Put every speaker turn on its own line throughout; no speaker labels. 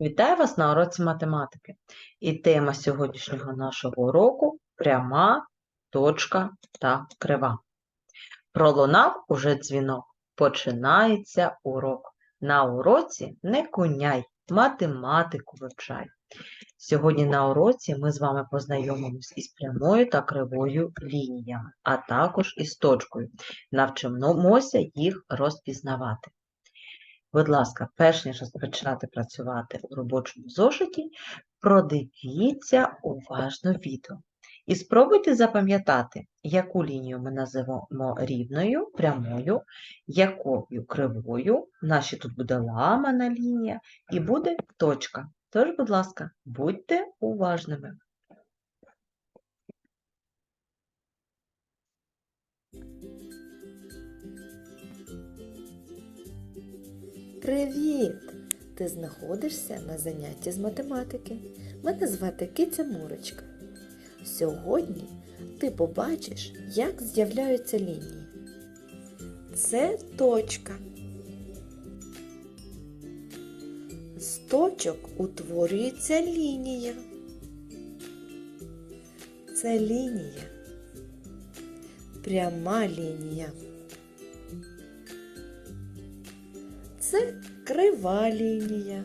Вітаю вас на уроці математики. І тема сьогоднішнього нашого уроку пряма, точка та крива. Пролунав уже дзвінок. Починається урок. На уроці не куняй, математику вивчай. Сьогодні на уроці ми з вами познайомимось із прямою та кривою лініями, а також із точкою. Навчимося їх розпізнавати. Будь ласка, перш ніж розпочинати працювати у робочому зошиті, продивіться уважно відео. І спробуйте запам'ятати, яку лінію ми називаємо рівною, прямою, якою кривою. Ще тут буде ламана лінія і буде точка. Тож, будь ласка, будьте уважними.
Привіт! Ти знаходишся на занятті з математики. Мене звати Киця Мурочка. Сьогодні ти побачиш, як з'являються лінії. Це точка. З точок утворюється лінія. Це лінія. Пряма лінія. Це крива лінія.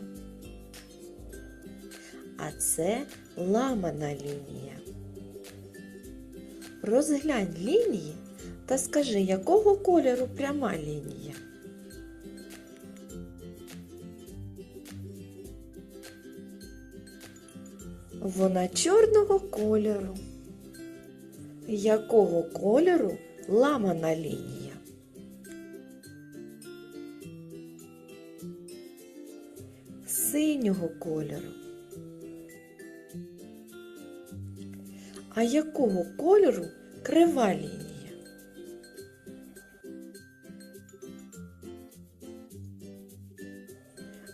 А це ламана лінія. Розглянь лінії та скажи, якого кольору пряма лінія. Вона чорного кольору. Якого кольору ламана лінія? Синього кольору. А якого кольору крива лінія?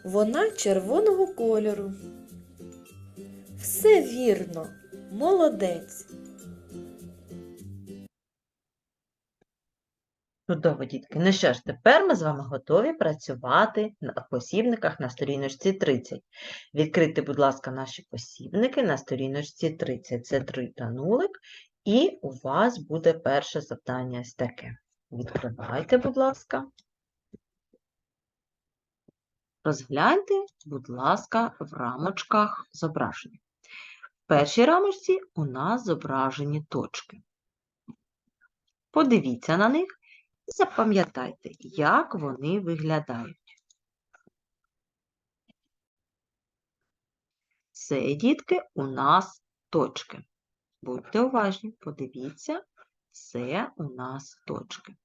Вона червоного кольору. Все вірно, молодець.
Чудово, дітки. Ну що ж, тепер ми з вами готові працювати на посібниках на сторіночці 30. Відкрийте, будь ласка, наші посібники на сторіночці 30. Це 3 та нулик. І у вас буде перше завдання ось таке. Відкривайте, будь ласка. Розгляньте, будь ласка, в рамочках зображення. В першій рамочці у нас зображені точки. Подивіться на них запам'ятайте, як вони виглядають. Це, дітки, у нас точки. Будьте уважні, подивіться, це у нас точки.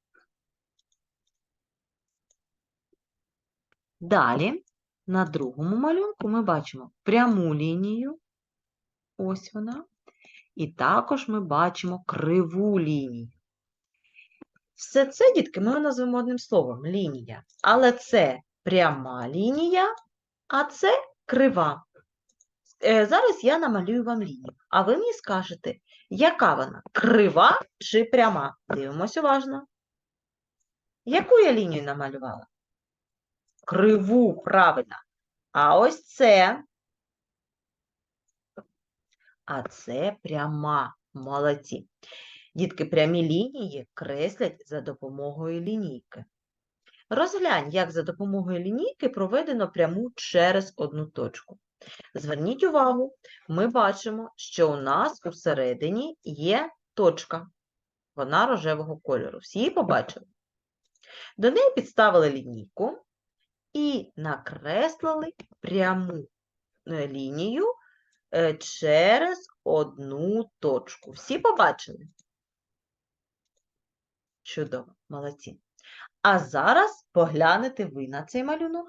Далі, на другому малюнку ми бачимо пряму лінію, ось вона, і також ми бачимо криву лінію. Все це, дітки, ми назвемо одним словом лінія. Але це пряма лінія, а це крива. Е, Зараз я намалюю вам лінію, а ви мені скажете, яка вона? Крива чи пряма? Дивимось уважно. Яку я лінію намалювала? Криву, правильно. А ось це. А це пряма. Молодці. Дітки, прямі лінії креслять за допомогою лінійки. Розглянь, як за допомогою лінійки проведено пряму через одну точку. Зверніть увагу, ми бачимо, що у нас усередині є точка. Вона рожевого кольору. Всі її побачили? До неї підставили лінійку і накреслили пряму е, лінію е, через одну точку. Всі побачили? Чудово, молодці. А зараз поглянете ви на цей малюнок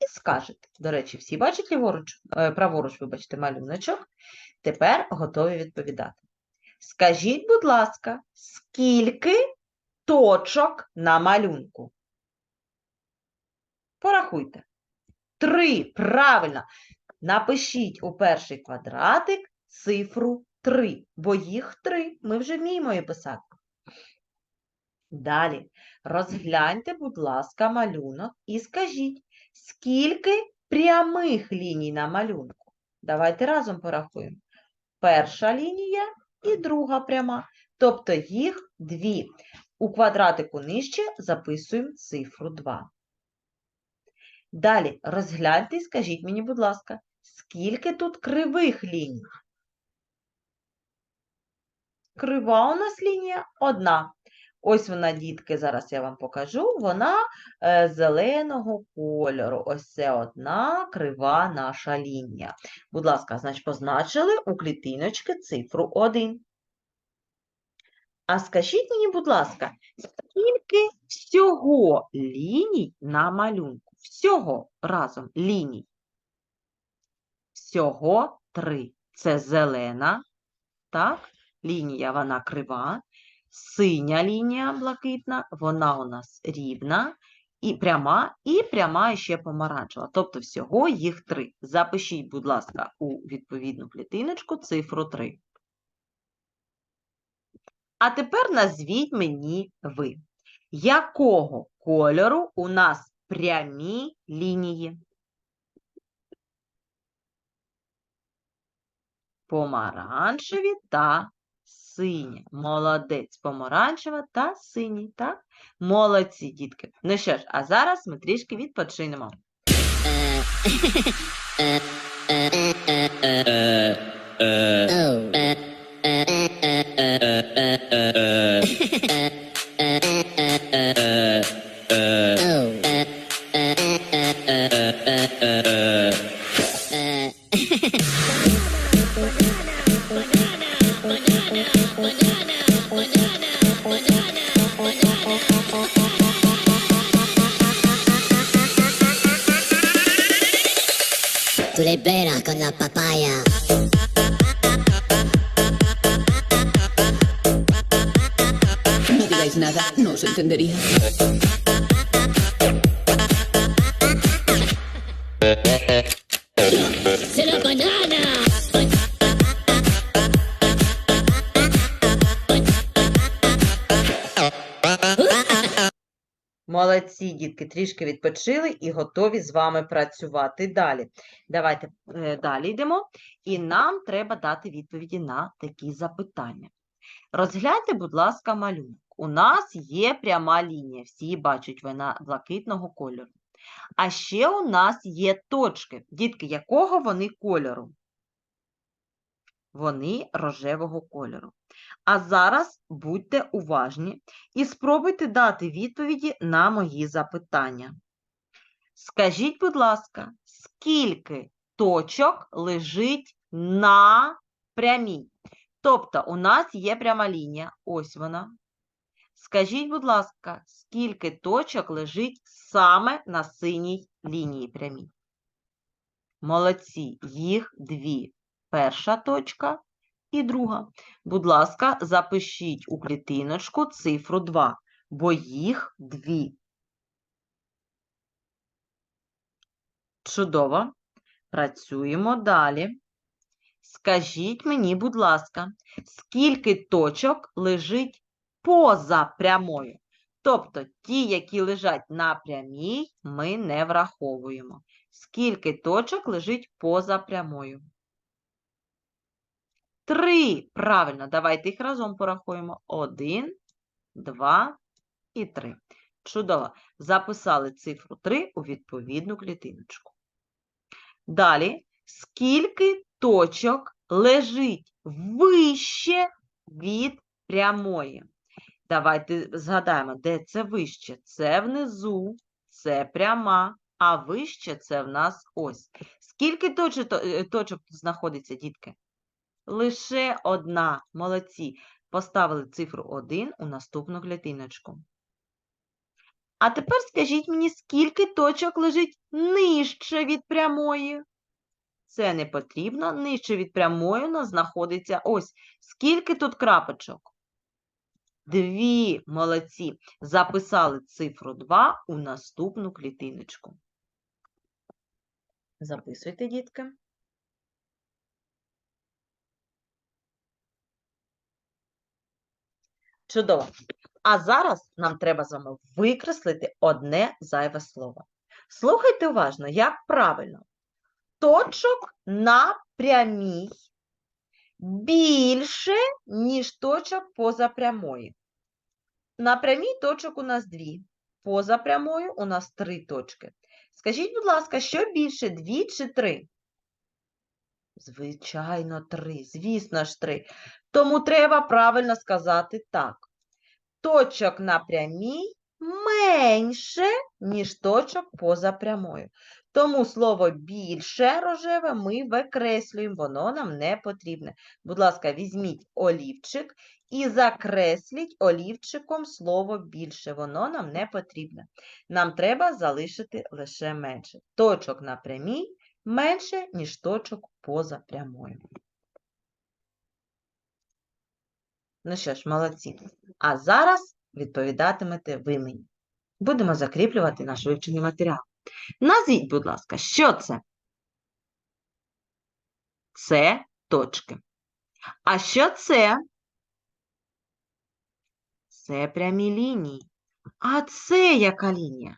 і скажете. До речі, всі бачать ліворуч, е, праворуч, вибачте, малюночок. Тепер готові відповідати. Скажіть, будь ласка, скільки точок на малюнку? Порахуйте. Три. Правильно. Напишіть у перший квадратик цифру 3, бо їх три. Ми вже вміємо її писати. Далі розгляньте, будь ласка, малюнок і скажіть, скільки прямих ліній на малюнку? Давайте разом порахуємо. Перша лінія і друга пряма. Тобто їх дві. У квадратику нижче записуємо цифру 2. Далі розгляньте і скажіть мені, будь ласка, скільки тут кривих ліній? Крива у нас лінія одна. Ось вона, дітки, зараз я вам покажу. Вона е, зеленого кольору. Ось це одна крива наша лінія. Будь ласка, значить, позначили у клітиночки цифру 1. А скажіть мені, будь ласка, скільки всього ліній на малюнку? Всього разом ліній. Всього три. Це зелена, так? Лінія вона крива, синя лінія блакитна, вона у нас рівна, і пряма, і пряма ще помаранчева. Тобто всього їх три. Запишіть, будь ласка, у відповідну клітиночку цифру 3. А тепер назвіть мені ви. Якого кольору у нас прямі лінії? Помаранчеві та сині. Молодець, помаранчева та синій, так? Молодці, дітки. Ну що ж, а зараз ми трішки відпочинемо.
Tú le veras con la papaya.
No digáis nada, no os entendería.
Молодці, дітки, трішки відпочили і готові з вами працювати далі. Давайте е, далі йдемо, і нам треба дати відповіді на такі запитання. Розгляньте, будь ласка, малюнок. У нас є пряма лінія, всі бачать, вона блакитного кольору. А ще у нас є точки. Дітки, якого вони кольору? Вони рожевого кольору. А зараз будьте уважні і спробуйте дати відповіді на мої запитання. Скажіть, будь ласка, скільки точок лежить на прямій? Тобто у нас є пряма лінія, ось вона. Скажіть, будь ласка, скільки точок лежить саме на синій лінії прямій? Молодці, їх дві. Перша точка і друга. Будь ласка, запишіть у клітиночку цифру 2, бо їх дві. Чудово. Працюємо далі. Скажіть мені, будь ласка, скільки точок лежить поза прямою? Тобто ті, які лежать на прямій, ми не враховуємо. Скільки точок лежить поза прямою? Три. Правильно, давайте їх разом порахуємо. Один, два і три. Чудово. Записали цифру 3 у відповідну клітиночку. Далі, скільки точок лежить вище від прямої? Давайте згадаємо, де це вище? Це внизу, це пряма, а вище це в нас ось. Скільки точок, точок знаходиться, дітки? Лише одна. Молодці. Поставили цифру 1 у наступну клітиночку. А тепер скажіть мені, скільки точок лежить нижче від прямої? Це не потрібно. Нижче від прямої у нас знаходиться ось. Скільки тут крапочок? Дві. Молодці. Записали цифру 2 у наступну клітиночку. Записуйте, дітки. Чудово. А зараз нам треба з вами викреслити одне зайве слово. Слухайте уважно, як правильно. Точок на прямій більше, ніж точок поза прямої. На прямій точок у нас дві. Поза прямою у нас три точки. Скажіть, будь ласка, що більше, дві чи три? Звичайно, три. Звісно ж, три. Тому треба правильно сказати так. Точок на прямій менше, ніж точок поза прямою. Тому слово більше рожеве ми викреслюємо, воно нам не потрібне. Будь ласка, візьміть олівчик і закресліть олівчиком слово більше. Воно нам не потрібне. Нам треба залишити лише менше. Точок на прямій менше, ніж точок поза прямою. Ну що ж, молодці. А зараз відповідатимете ви мені. Будемо закріплювати наш вивчений матеріал. Назвіть, будь ласка, що це? Це точки. А що це? Це прямі лінії. А це яка лінія?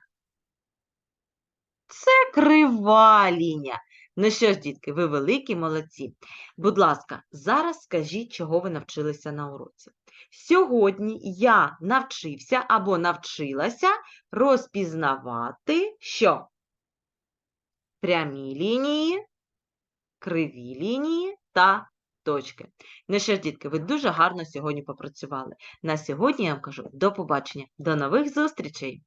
Це крива лінія. Ну що ж, дітки, ви великі молодці. Будь ласка, зараз скажіть, чого ви навчилися на уроці. Сьогодні я навчився або навчилася розпізнавати, що прямі лінії, криві лінії та точки. Ну що ж, дітки, ви дуже гарно сьогодні попрацювали. На сьогодні я вам кажу до побачення, до нових зустрічей!